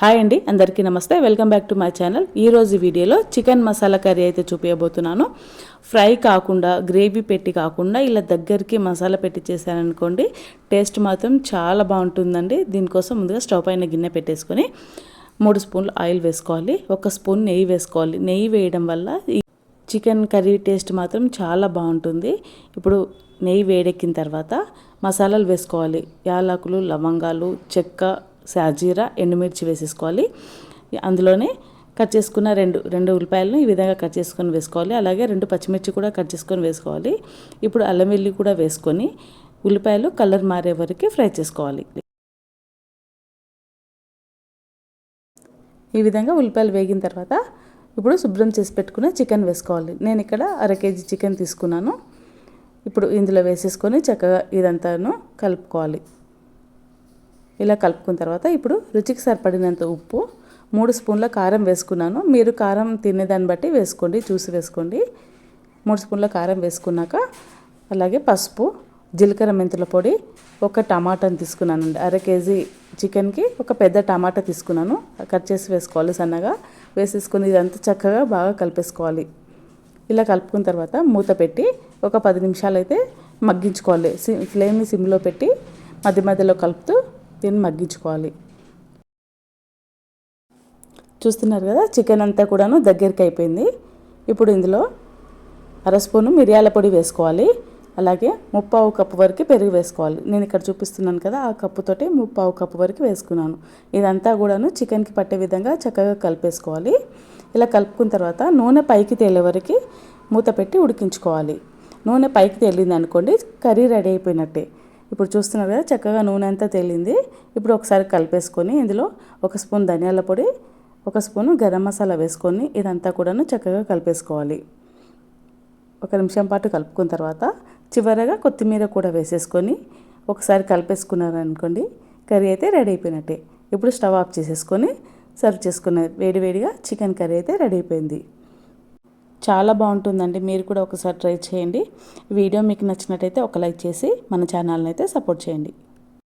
Hi అండి అందరికీ నమస్తే. Welcome back to my channel. ఈరోజు వీడియోలో చికెన్ మసాలా కర్రీ అయితే చూపించబోతున్నాను ఫ్రై కాకుండా గ్రేవీ పెట్టి కాకుండా ఇలా దగ్గరికి మసాలా పెట్టి చేశారనుకోండి టేస్ట్ మాత్రం చాలా బాగుంటుందండి. దీనికోసం ముందుగా స్టవ్ పైన గిన్నె పెట్టేసుకొని మూడు స్పూన్లు ఆయిల్ వేసుకోవాలి. ఒక స్పూన్ నెయ్యి వేసుకోవాలి. నెయ్యి వేయడం వల్ల ఈ చికెన్ కర్రీ టేస్ట్ మాత్రం చాలా బాగుంటుంది. ఇప్పుడు నెయ్యి వేడెక్కిన తర్వాత మసాలాలు వేసుకోవాలి. యాలకులు లవంగాలు చెక్క సాజీరా ఎండుమిర్చి వేసేసుకోవాలి. అందులోనే కట్ చేసుకున్న రెండు రెండు ఉల్లిపాయలను ఈ విధంగా కట్ చేసుకొని వేసుకోవాలి. అలాగే రెండు పచ్చిమిర్చి కూడా కట్ చేసుకొని వేసుకోవాలి. ఇప్పుడు అల్లం వెల్లి కూడా వేసుకొని ఉల్లిపాయలు కలర్ మారే వరకు ఫ్రై చేసుకోవాలి. ఈ విధంగా ఉల్లిపాయలు వేగిన తర్వాత ఇప్పుడు శుభ్రం చేసి పెట్టుకున్న చికెన్ వేసుకోవాలి. నేను ఇక్కడ అర కేజీ చికెన్ తీసుకున్నాను. ఇప్పుడు ఇందులో వేసేసుకొని చక్కగా ఇదంతాను కలుపుకోవాలి. ఇలా కలుపుకున్న తర్వాత ఇప్పుడు రుచికి సరిపడినంత ఉప్పు మూడు స్పూన్ల కారం వేసుకున్నాను. మీరు కారం తినేదాన్ని బట్టి వేసుకోండి చూసి వేసుకోండి. మూడు స్పూన్ల కారం వేసుకున్నాక అలాగే పసుపు జీలకర్ర మెంతుల పొడి ఒక టమాటాని తీసుకున్నానండి అర కేజీ చికెన్కి ఒక పెద్ద టమాటా తీసుకున్నాను. కట్ చేసి వేసుకోవాలి సన్నగా. వేసేసుకుని ఇదంతా చక్కగా బాగా కలిపేసుకోవాలి. ఇలా కలుపుకున్న తర్వాత మూత పెట్టి ఒక పది నిమిషాలు అయితే మగ్గించుకోవాలి ఫ్లేమ్ని సిమ్లో పెట్టి మధ్య మధ్యలో కలుపుతూ దీన్ని మగ్గించుకోవాలి. చూస్తున్నారు కదా చికెన్ అంతా కూడాను దగ్గరికి అయిపోయింది. ఇప్పుడు ఇందులో అర స్పూను మిరియాల పొడి వేసుకోవాలి. అలాగే ముప్పావు కప్పు వరకు పెరుగు వేసుకోవాలి. నేను ఇక్కడ చూపిస్తున్నాను కదా ఆ కప్పుతోటి ముప్పావు కప్పు వరకు వేసుకున్నాను. ఇదంతా కూడాను చికెన్కి పట్టే విధంగా చక్కగా కలిపేసుకోవాలి. ఇలా కలుపుకున్న తర్వాత నూనె పైకి తేలే వరకు మూత పెట్టి ఉడికించుకోవాలి. నూనె పైకి తేలింది అనుకోండి కర్రీ రెడీ అయిపోయినట్టే. ఇప్పుడు చూస్తున్నారు కదా చక్కగా నూనె అంతా తేలింది. ఇప్పుడు ఒకసారి కలిపేసుకొని ఇందులో ఒక స్పూన్ ధనియాల పొడి ఒక స్పూను గరం మసాలా వేసుకొని ఇదంతా కూడాను చక్కగా కలిపేసుకోవాలి. ఒక నిమిషం పాటు కలుపుకున్న తర్వాత చివరగా కొత్తిమీర కూడా వేసేసుకొని ఒకసారి కలిపేసుకున్నారనుకోండి కర్రీ అయితే రెడీ అయిపోయినట్టే. ఇప్పుడు స్టవ్ ఆఫ్ చేసేసుకొని సర్వ్ చేసుకున్న వేడివేడిగా చికెన్ కర్రీ అయితే రెడీ అయిపోయింది. చాలా బాగుంటుందండి. మీరు కూడా ఒకసారి ట్రై చేయండి. వీడియో మీకు నచ్చినట్టయితే ఒక లైక్ చేసి మన ఛానల్ని అయితే సపోర్ట్ చేయండి.